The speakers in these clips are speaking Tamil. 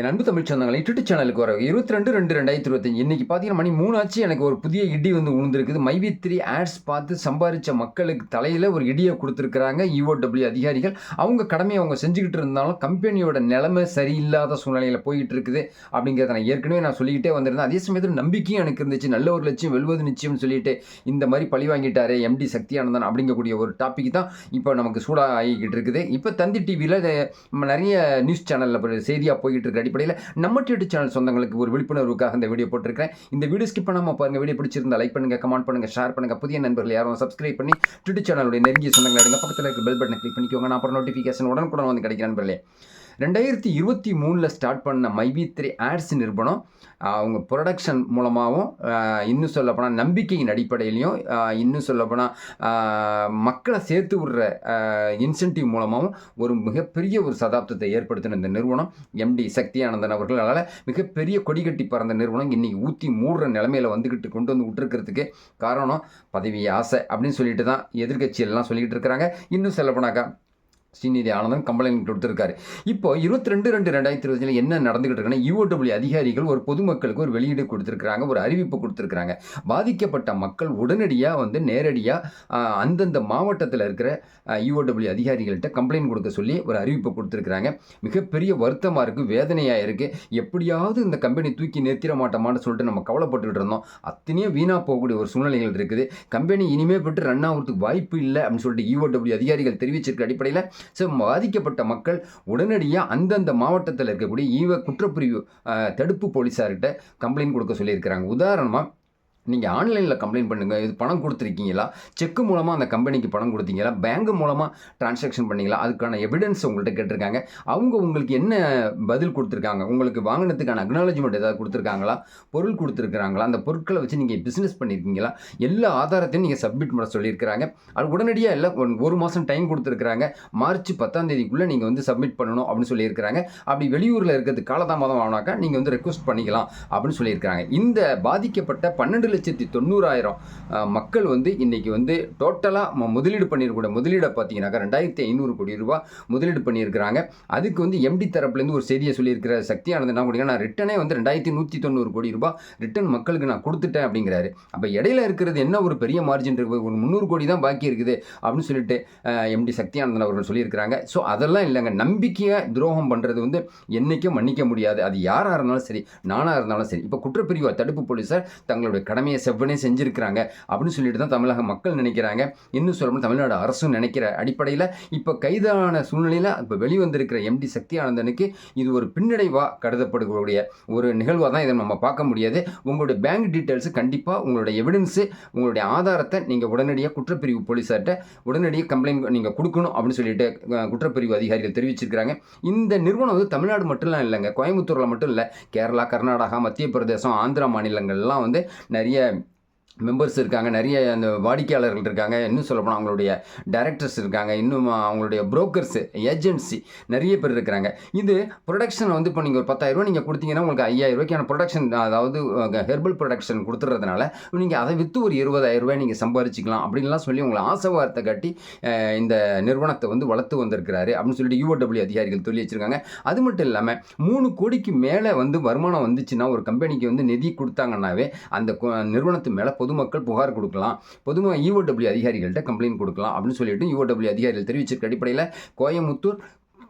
என் அன்பு தமிழ் சொந்தங்களை யூடியூப் சேனலுக்கு வர இருபத்தி ரெண்டு ரெண்டு ரெண்டாயிரத்தி இருபத்தஞ்சு இன்னைக்கு பார்த்தீங்கன்னா மணி மூணாச்சு. எனக்கு ஒரு புதிய இடி வந்து உழுந்திருக்குது. மைவி த்ரீ ஆட்ஸ் பார்த்து சம்பாதிச்ச மக்களுக்கு தலையில் ஒரு இடியை கொடுத்துருக்குறாங்க இஓடபிள்யூ அதிகாரிகள். அவங்க கடமையை அவங்க செஞ்சுக்கிட்டு இருந்தாலும் கம்பெனியோட நிலைமை சரியில்லாத சூழ்நிலையில் போயிட்டு இருக்குது அப்படிங்கிறத நான் ஏற்கனவே நான் சொல்லிக்கிட்டே வந்திருந்தேன். அதே சமயத்தில் நம்பிக்கையும் எனக்கு இருந்துச்சு. நல்ல ஒரு லட்சியம் வெல்வது நிச்சயம்னு சொல்லிட்டு இந்த மாதிரி பழி வாங்கிட்டாரு எம்டி சக்தியானந்தன் அப்படிங்கக்கூடிய ஒரு டாபிக் தான் இப்போ நமக்கு சூடாக ஆகிக்கிட்டு இருக்குது. இப்போ தந்தி டிவியில் நிறைய நியூஸ் சேனலில் செய்தியாக போய்கிட்டு இருக்க. அடிப்படையில் நம்ம யூடியூப் சேனல் சொந்தங்களுக்கு ஒரு விழிப்புணர்வுக்காக இந்த வீடியோ போட்டிருக்கிறேன். இந்த வீடியோ ஸ்கிப் பண்ணாமல் பாருங்கள் வீடியோ பிடிச்சிருந்தா லைக் பண்ணுங்கள் கமெண்ட் பண்ணுங்கள் ஷேர் பண்ணுங்கள் புதிய நண்பர்கள் யாரும் சப்ஸ்கிரைப் பண்ணி யூடியூப் சேனலுடைய நெருங்கிய சொந்தங்கள் எடுங்க. பக்கத்தில் இருக்க பெல் பட்டனை கிளிக் பண்ணிக்கோங்க. நான் அப்புறம் நோட்டிஃபிகேஷன் உடனுக்குடன் வந்து கிடைக்கிற நண்பர்களே. ரெண்டாயிரத்தி இருபத்தி மூணில் ஸ்டார்ட் பண்ண மைவி த்ரீ ஆட்ஸ் நிறுவனம் அவங்க ப்ரொடக்ஷன் மூலமாகவும் இன்னும் சொல்லப்போனால் நம்பிக்கையின் அடிப்படையிலையும் இன்னும் சொல்லப்போனால் மக்களை சேர்த்து விடுற இன்சென்டிவ் மூலமாகவும் ஒரு மிகப்பெரிய ஒரு சதாப்தத்தை ஏற்படுத்தின இந்த நிறுவனம். எம்டி சக்தியானந்தன் அவர்களால் மிகப்பெரிய கொடிகட்டி பறந்த நிறுவனம். இன்றைக்கி ஊற்றி மூடுற நிலமையில வந்துக்கிட்டு கொண்டு வந்து விட்டுருக்கிறதுக்கு காரணம் பதவி ஆசை அப்படின்னு சொல்லிட்டு தான் எதிர்கட்சியெல்லாம் சொல்லிக்கிட்டு இருக்கிறாங்க. இன்னும் சொல்லப்போனாக்கா ஸ்ரீநிதி ஆனந்தன் கம்ப்ளைண்ட் கொடுத்துருக்காரு. இப்போ இருபத்தி ரெண்டு ரெண்டு ரெண்டாயிரத்தி இருபதுல என்ன நடந்துகிட்டு இருக்குன்னா யூஓடபிள்யூ அதிகாரிகள் ஒரு பொதுமக்களுக்கு ஒரு வெளியீடு கொடுத்துருக்காங்க ஒரு அறிவிப்பு கொடுத்துருக்காங்க பாதிக்கப்பட்ட மக்கள் உடனடியாக வந்து நேரடியாக அந்தந்த மாவட்டத்தில் இருக்கிற யூஓடபிள்யூ அதிகாரிகள்கிட்ட கம்ப்ளைண்ட் கொடுக்க சொல்லி ஒரு அறிவிப்பு கொடுத்துருக்குறாங்க. மிகப்பெரிய வருத்தமாக இருக்குது வேதனையாக இருக்குது எப்படியாவது இந்த கம்பெனி தூக்கி நிறுத்திட மாட்டோமான்னு சொல்லிட்டு நம்ம கவலைப்பட்டுக்கிட்டு இருந்தோம். அத்தனையும் வீணாக போகக்கூடிய ஒரு சூழ்நிலைகள் இருக்குது. கம்பெனி இனிமே பெற்று ரன் ஆகிறதுக்கு வாய்ப்பு இல்லை அப்படின்னு சொல்லிட்டு யூஓடபிள்யூ அதிகாரிகள் தெரிவிச்சிருக்க அடிப்படையில் ஸோ பாதிக்கப்பட்ட மக்கள் உடனடியாக அந்தந்த மாவட்டத்தில் இருக்கக்கூடிய ஈவ குற்றப்பிரிவு தடுப்பு போலீஸார்கிட்ட கம்ப்ளைண்ட் கொடுக்க சொல்லியிருக்கிறாங்க. உதாரணமாக நீங்கள் ஆன்லைனில் கம்ப்ளைண்ட் பண்ணுங்கள் இது பணம் கொடுத்துருக்கீங்களா? செக்கு மூலமாக அந்த கம்பெனிக்கு பணம் கொடுத்தீங்களா? பேங்க் மூலமாக டிரான்சாக்ஷன் பண்ணிங்களா? அதுக்கான எவிடன்ஸ் உங்கள்கிட்ட கேட்டிருக்காங்க. அவங்க உங்களுக்கு என்ன பதில் கொடுத்துருக்காங்க? உங்களுக்கு வாங்கினதுக்கான அக்னாலஜ்மெண்ட் ஏதாவது கொடுத்துருக்காங்களா? பொருள் கொடுத்துருக்குறாங்களா? அந்த பொருட்களை வச்சு நீங்கள் பிஸ்னஸ் பண்ணியிருக்கீங்களா எல்லா ஆதாரத்தையும் நீங்கள் சப்மிட் பண்ண சொல்லியிருக்கிறாங்க. அது உடனடியாக இல்லை ஒரு மாதம் டைம் கொடுத்துருக்குறாங்க. மார்ச் பத்தாம் தேதிக்குள்ளே நீங்கள் வந்து சப்மிட் பண்ணணும் அப்படின்னு சொல்லியிருக்கிறாங்க. அப்படி வெளியூரில் இருக்கிறது காலதாமதம் ஆனாக்கா நீங்கள் வந்து ரெக்வஸ்ட் பண்ணிக்கலாம் அப்படின்னு சொல்லியிருக்கிறாங்க. இந்த பாதிக்கப்பட்ட பன்னெண்டு லட்சத்தி தொண்ணூறாயிரம் மக்கள் வந்து இன்றைக்கி வந்து டோட்டலாக முதலீடு பண்ணியிருக்கூட முதலீடை பார்த்தீங்கன்னாக்கா ரெண்டாயிரத்தி ஐநூறு கோடி ரூபா முதலீடு பண்ணியிருக்கிறாங்க அதுக்கு வந்து எம்டி தரப்புலேருந்து ஒரு செய்தியை சொல்லியிருக்கிற சக்தியானது என்ன கொடுங்க நான் ரிட்டனே வந்து ரெண்டாயிரத்தி நூற்றி தொண்ணூறு கோடி ரூபா ரிட்டன் மக்களுக்கு நான் கொடுத்துட்டேன் அப்படிங்கிறாரு. அப்போ இடையில இருக்கிறது என்ன ஒரு பெரிய மார்ஜின் இருக்குது ஒரு முந்நூறு கோடி தான் பாக்கி இருக்குது அப்படின்னு சொல்லிட்டு எம்டி சக்தியானந்தன் அவர்கள் சொல்லியிருக்கிறாங்க. ஸோ அதெல்லாம் இல்லைங்க. நம்பிக்கையாக துரோகம் பண்ணுறது வந்து என்றைக்கும் மன்னிக்க முடியாது. அது யாராக இருந்தாலும் சரி நானாக இருந்தாலும் சரி. இப்போ குற்றப்பிரிவு தடுப்பு போலீஸார் தங்களுடைய கடமையை செவ்வனே செஞ்சுருக்கிறாங்க. அப்படின்னு சொல்லிட்டு தான் தமிழக மக்கள் நினைக்கிறாங்க. இன்னும் சொல்லணும் தமிழ்நாடு அரசும் நினைக்கிற அடிப்படையில் இப்போ கைதான சூழ்நிலையில் இப்போ வெளிவந்திருக்கிற எம்டி சக்தி ஆனந்தனுக்கு இது ஒரு பின்னடைவாக கருதப்படக்கூடிய ஒரு நிகழ்வாக தான் இதை நம்ம பார்க்க முடியாது. உங்களுடைய பேங்க் டீட்டெயில்ஸு கண்டிப்பாக உங்களுடைய எவிடன்ஸு உங்களுடைய ஆதாரத்தை நீங்கள் உடனடியாக குற்றப்பிரிவு போலீஸார்கிட்ட உடனடியாக கம்ப்ளைண்ட் நீங்கள் கொடுக்கணும் அப்படின்னு சொல்லிட்டு குற்றப்பிரிவு அதிகாரிகள் தெரிவிச்சிருக்கிறாங்க. இந்த நிறுவனம் வந்து தமிழ்நாடு மட்டும்லாம் இல்லைங்க. கோயம்புத்தூரில் மட்டும் இல்லை. கேரளா கர்நாடகா மத்திய பிரதேசம் ஆந்திரா மாநிலங்கள்லாம் வந்து நிறைய nie மெம்பர்ஸ் இருக்காங்க நிறைய அந்த வாடிக்கையாளர்கள் இருக்காங்க இன்னும் சொல்லப்போனால் அவங்களுடைய டைரக்டர்ஸ் இருக்காங்க இன்னும் அவங்களுடைய புரோக்கர்ஸு ஏஜென்சி நிறைய பேர் இருக்கிறாங்க. இது ப்ரொடக்ஷன் வந்து இப்போ நீங்கள் ஒரு பத்தாயிரரூவா நீங்கள் கொடுத்தீங்கன்னா உங்களுக்கு ஐயாயிரம் ரூபாய்க்கான ப்ரொடக்ஷன் அதாவது ஹெர்பல் ப்ரொடக்ஷன் கொடுத்துறதுனால நீங்கள் அதை விற்று ஒரு இருபதாயிரம் ரூபாய் நீங்கள் சம்பாரிச்சிக்கலாம் அப்படின்லாம் சொல்லி உங்களை ஆசை வார்த்தை காட்டி இந்த நிறுவனத்தை வந்து வளர்த்து வந்திருக்கிறாரு அப்படின்னு சொல்லிட்டு யூஓடபிள்யூ அதிகாரிகள் சொல்லி வச்சுருக்காங்க. அது மட்டும் இல்லாமல் மூணு கோடிக்கு மேலே வந்து வருமானம் வந்துச்சுன்னா ஒரு கம்பெனிக்கு வந்து நிதி கொடுத்தாங்கன்னாவே அந்த நிறுவனத்து மேலே பொதுமக்கள் புகார் கொடுக்கலாம். பொதுவாக இஓடபிள்யூ அதிகாரிகள்கிட்ட கம்ப்ளைண்ட் கொடுக்கலாம் அப்படின்னு சொல்லிட்டு இஓடபிள்யூ அதிகாரிகள் தெரிவிச்சிருக்க அடிப்படையில் கோயமுத்தூர்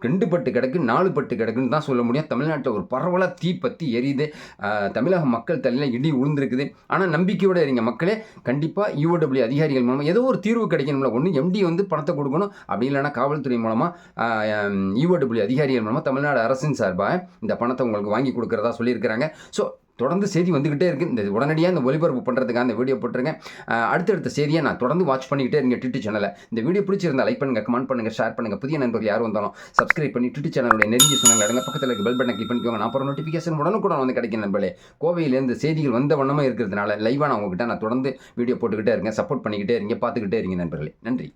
ரெண்டு பட்டு கிடக்கு நாலு பட்டு கிடக்குன்னு தான் சொல்ல முடியும். தமிழ்நாட்டில் ஒரு பரவலாக தீ பற்றி எரியுது. தமிழக மக்கள் தலையில் இடி உளுந்துருக்குது ஆனால் நம்பிக்கையோடு இருங்க மக்களே. கண்டிப்பாக யூஓடபிள்யூ அதிகாரிகள் மூலமாக ஏதோ ஒரு தீர்வு கிடைக்கணும்ல. ஒன்று எம்டி வந்து பணத்தை கொடுக்கணும். அப்படி இல்லைனா காவல்துறை மூலமாக யூஓடபிள்யூ அதிகாரிகள் மூலமாக தமிழ்நாடு அரசின் சார்பாக இந்த பணத்தை உங்களுக்கு வாங்கி கொடுக்குறதா சொல்லியிருக்கிறாங்க. ஸோ தொடர்ந்து செய்தி வந்துக்கிட்டே இருக்குது இந்த உடனடியாக இந்த ஒலிபரப்பு பண்ணுறதுக்காக இந்த வீடியோ போட்டுருங்க அடுத்தடுத்த செய்தியை நான் தொடர்ந்து வாட்ச் பண்ணிக்கிட்டே இருங்க ட்விட்டர் சேனலில் இந்த வீடியோ பிடிச்சிருந்தா லைக் பண்ணுங்கள் கமெண்ட் பண்ணுங்கள் ஷேர் பண்ணுங்கள் புதிய நண்பர்கள் யார் வந்தாலும் சப்ஸ்கிரைப் பண்ணி ட்விட்டி சேனலுடைய நெருங்கி சொன்னாங்க இடங்க பக்கத்தில் இருக்க பெல் பட்டனை கிளிக் பண்ணிக்கோங்க. நான் அப்புறம் நோட்டிஃபிகேஷன் உடனுக்குடன் வந்து கிடைக்கும் நண்பர்களே. கோவையிலேருந்து செய்திகள் வந்த வண்ணமாக இருக்கிறதுனால லைவாக நான் உங்ககிட்ட நான் தொடர்ந்து வீடியோ போட்டுக்கிட்டே இருக்கேன். சப்போர்ட் பண்ணிக்கிட்டே இருங்க பார்த்துக்கிட்டே இருங்க நண்பர்களே. நன்றி.